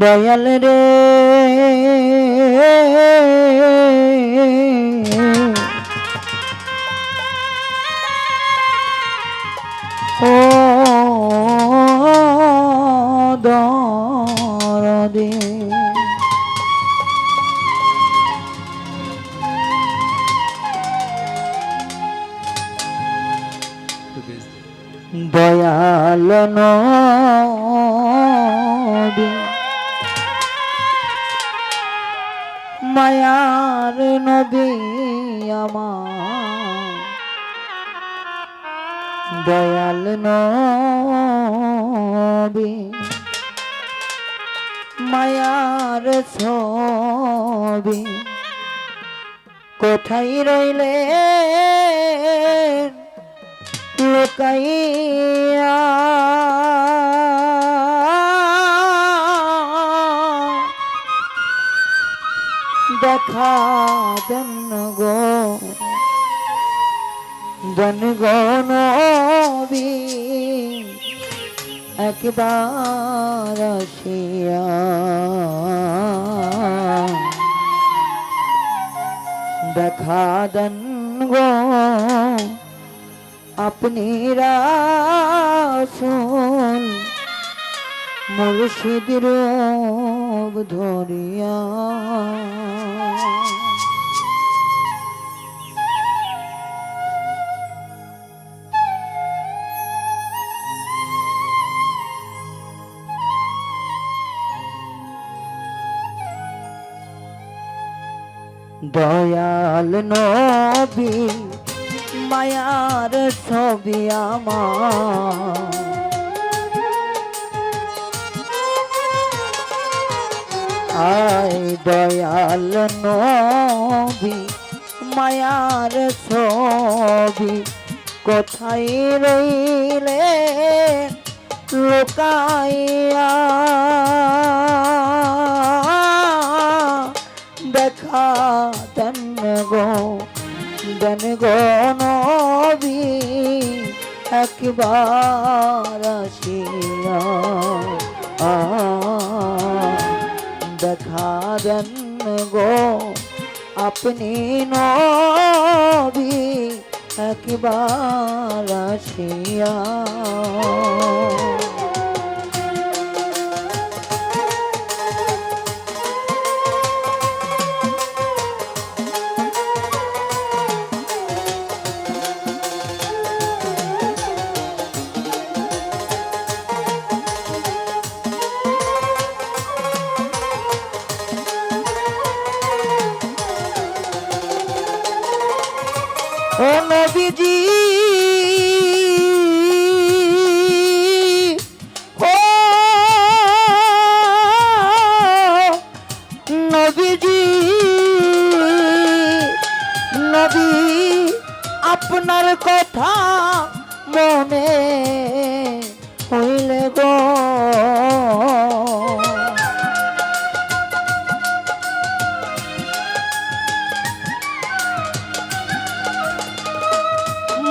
দয়াল রে। ও দরদে। দয়াল নবী মায়ার নবী আমার। দয়াল নবী। মায়ার ছবি। কোথায় রইলে? লুকাইয়া দেখা দেন গো। জন গনবি একবার আসিয়া। দেখা দেন গো আপনি রাসুল মুর্শিদ রূপ ধরিয়া। দয়াল নবী মায়ার ছবি আমার। আয় দয়াল নবী, মায়ার ছবি কোথায় রইলে লোকাইয়া? দেখা দেন গো দেন গো নবী, একবার আপনি নবী একবার আসিয়া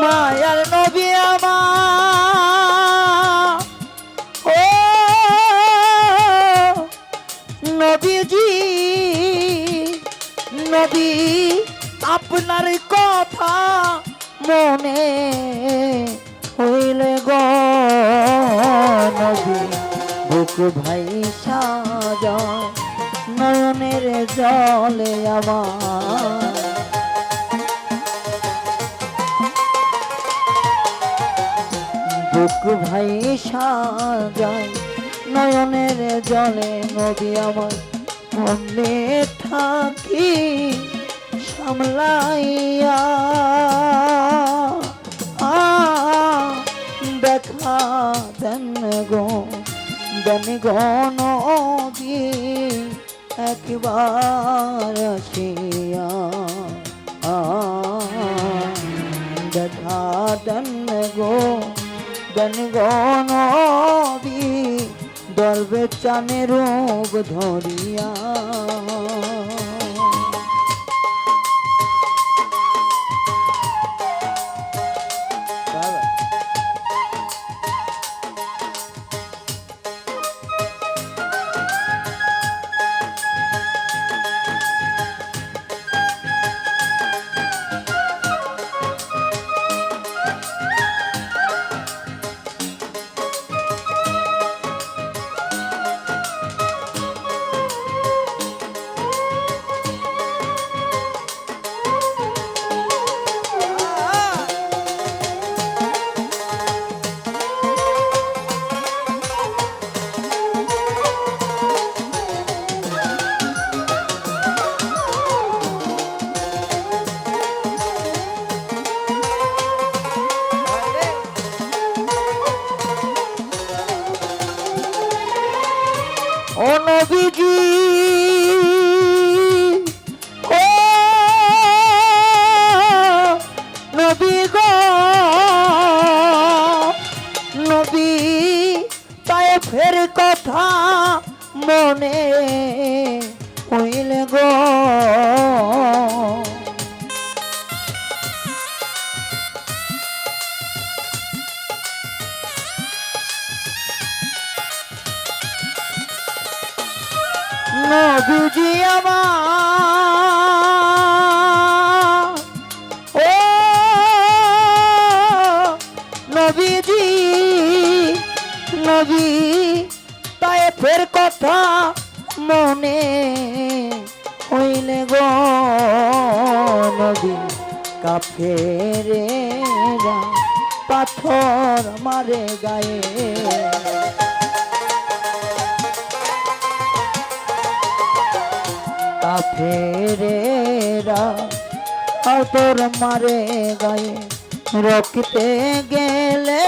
মায়ার নবী আমার। ও নবীজি, নবী, আপনার কথা মনে হইলে গো নবী। বুক ভাই সাজয় নয়নের জলে আমার। বুক ভাই সাজায় নয়নের জলে নদী আমার মনে থাকি, সামলাইয়া। দেখা দেন গো দেন গো নদী, একবার আসিয়া। দেখা দেন গো দেন গনবি দলবে চানে রোগ ধরিয়া। কথা মনে হইলে গো। নদী আমার ও নবীজি নবী ফের কথা মনে হইলে গো নবী কাফেরে পাথর মারে গায়ে। কাফেরেরা তোর মারে গায়ে, রকিতে গেলে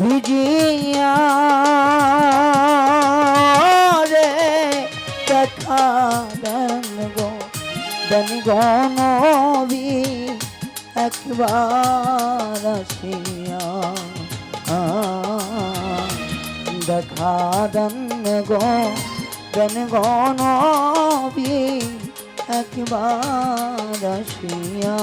ভিজিয়া রে দেখা দেন গো দেন গনবি একবার আসিয়া। দেখা দেন গো দেন গনবি একবার আসিয়া।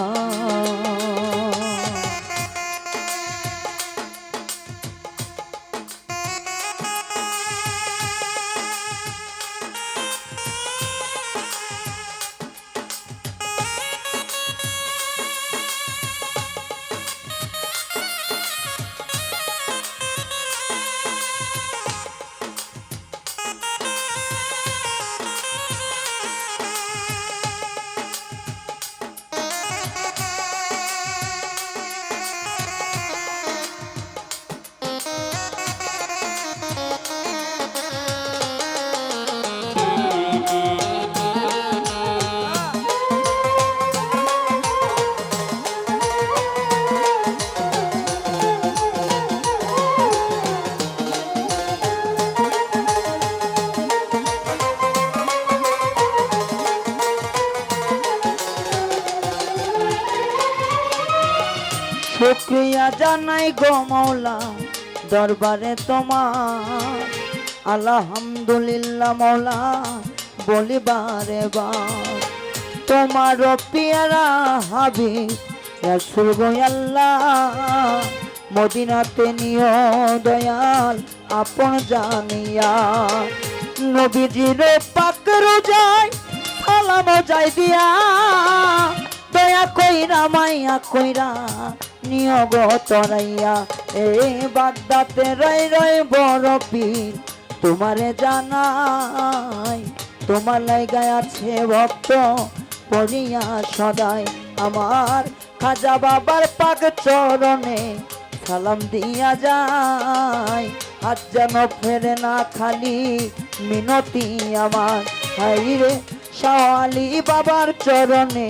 শুক্রিয়া জানাই গো মৌলা, দরবারে তোমার। আলহামদুলিল্লাহ মৌলা, বলিবারে বার তোমার পিয়ারা হাবি রসুল আল্লাহ, মদিনাতে নিয় দয়াল, আপন জানিয়া। নবীজির পাক রোজায় সালাম যাই দিয়া, দয়া কইরা মাইয়া কইরা নিয়োগ তরাইয়া এ বাগদাতে রই রই বড় পীর তোমারে জানাই, তোমার লাইগায় আছে ভক্ত পড়িয়া সদাই। আমার খাজা বাবার পাক চরণে সালাম দিয়া যায়। হাত যেন ফেরে না খালি মিনতি আমার। হাইরে শাওয়ালি বাবার চরণে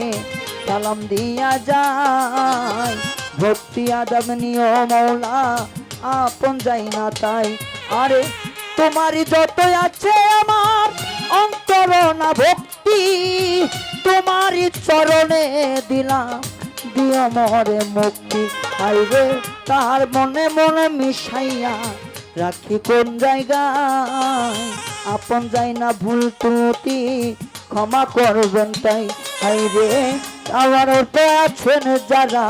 সালাম দিয়া যায়। ভক্তি আদব নিয় মৌলা, আপন যাই না তাই। আরে, তোমারই যত আছে আমার অন্তর না ভক্তি, তোমারই চরণে দিলাম, দিও মুক্তি। আইরে তার মনে মনে মিশাইয়া রাখি কোন জায়গায়? আপন যাই না ভুল ত্রুটি, ক্ষমা করবেন তাই। হাইরে আমার আছেন যারা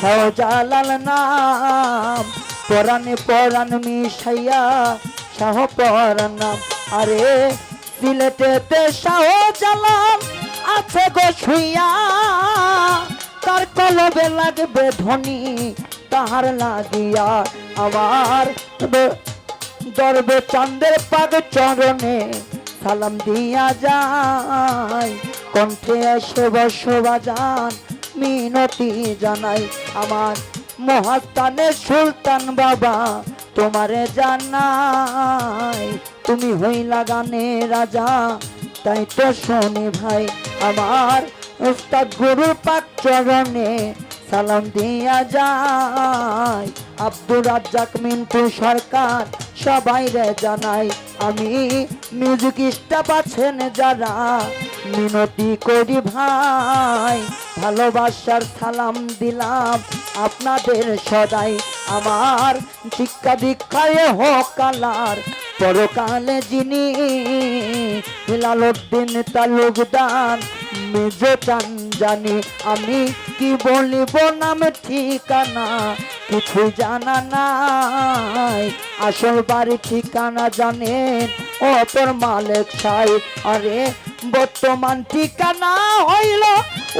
শাহজালাল নাম। পরাণে, পরাণ মিশাইয়া শাহ পরাণ নাম। আরে, সিলেটেতে শাহজালাল আছে গো শুইয়া। তার কলবে লাগবে ধনী তাহার লাগিয়া আমার দরবে চান্দের পাগ চরণে সালাম দিয়া যায়। কণ্ঠে এসে বসবাজান মিনতি জানাই আমার মহাস্তানে সুলতান বাবা, তোমারে জানাই, তুমি হইলা গানে রাজা। তাই তো শোনে ভাই, আমার উস্তাদ গুরু পাক চরণে সালাম দিয়া যায়। আব্দুর রাজ্জাক মিন্টু সরকার সবাই রে জানাই, আমি মিউজিক স্টাফ আছেন যারা। মিনতি করি ভাই, ভালোবাসার সালাম দিলাম আপনাদের সদাই। আমার শিক্ষা দীক্ষায় হকালার পরকালে যিনি হিলালুদ্দিন তালুকদার, মেজ চান জানি আমি কি বলিব নাম ঠিকানা? কিছুই জানা নাই। আসল বাড়ি ঠিকানা জানেন ও তোর মালিক সাই। আরে, বর্তমান ঠিকানা হইল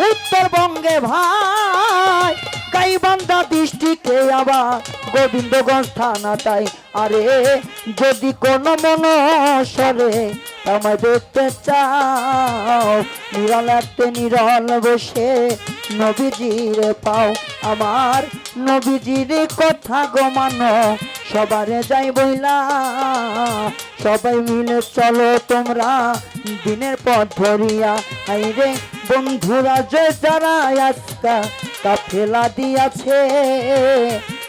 উত্তরবঙ্গে ভাই। গাইবান্ধা দৃষ্টিকে আবার গোবিন্দগঞ্জ থানা তাই আরে, যদি কোনো মনসরে আমায় দেখতে চাও নিরল নিরল বসে নবীজির পাও। আমার নবীজির কথা গমানো সবারে যাই বইলা, সবাই মিলে চলো তোমরা দিনের পথ ধরিয়া। আইরে বন্ধুরা যে যারা আজকা কাফেলা দিয়াছে।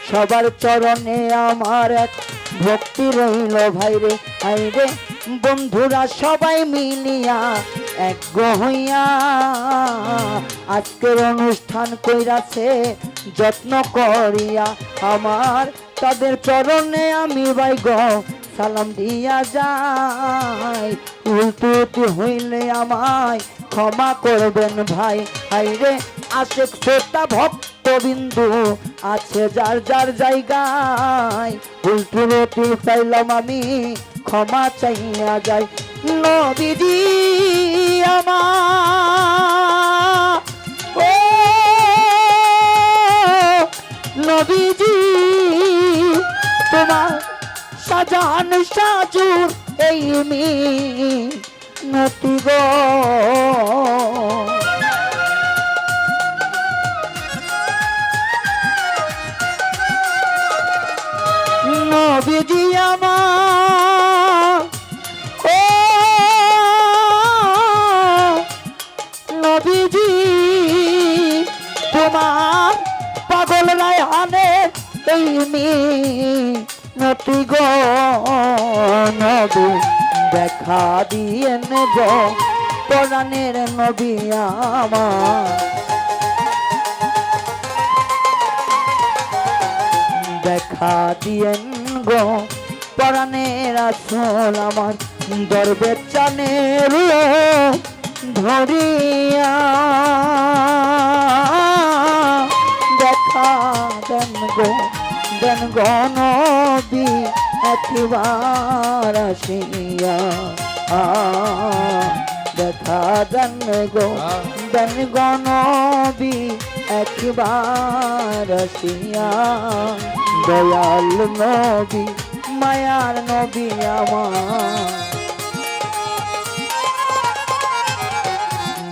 সবার চরণে আমার এক ভক্তি রইল ভাইরে। আইরে বন্ধুরা সবাই মিলিয়া এক হইয়া আজকের অনুষ্ঠান কইরাছে, যত্ন করিয়া আমার। তাদের চরণে আমি ভাই গ, সালাম দিয়া যাই। উল্টুতি হইলে আমায় ক্ষমা করবেন ভাই। হাইরে আশেক শ্রোতা ভক্তবিন্দু আছে যার যার জায়গায়। উল্টুরতি চাইলাম আমি, ক্ষমা চাইয়া যাই। নবীজি আমার ও সাজান সাজুর এই নবীজি আমার এই মি নতি গো, নবী দেখা দিয়ে নেব, পরাণের নবী আমার। দেখা দিয়েন গো পরাণের আসল আমার দরবে চানের ধরিয়া। দেখা দেন গো দেন গো একবার আসিয়া দেখা দেন গো দেন গো একবার আসিয়া, দয়াল নবী, মায়ার নবী আমার।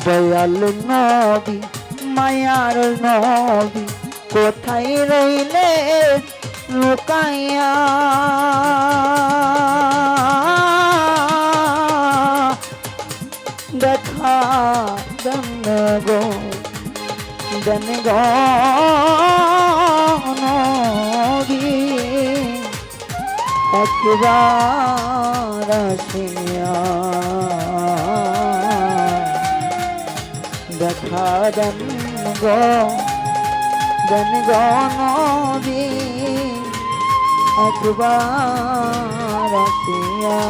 দয়াল নবী, মায়ার নবী, কোথায় রইলে লুকাইয়া। দেখা দেন গো দেন গো একবার আসিয়া। দেখা দেন গো দেন গো নবী একবার আসিয়া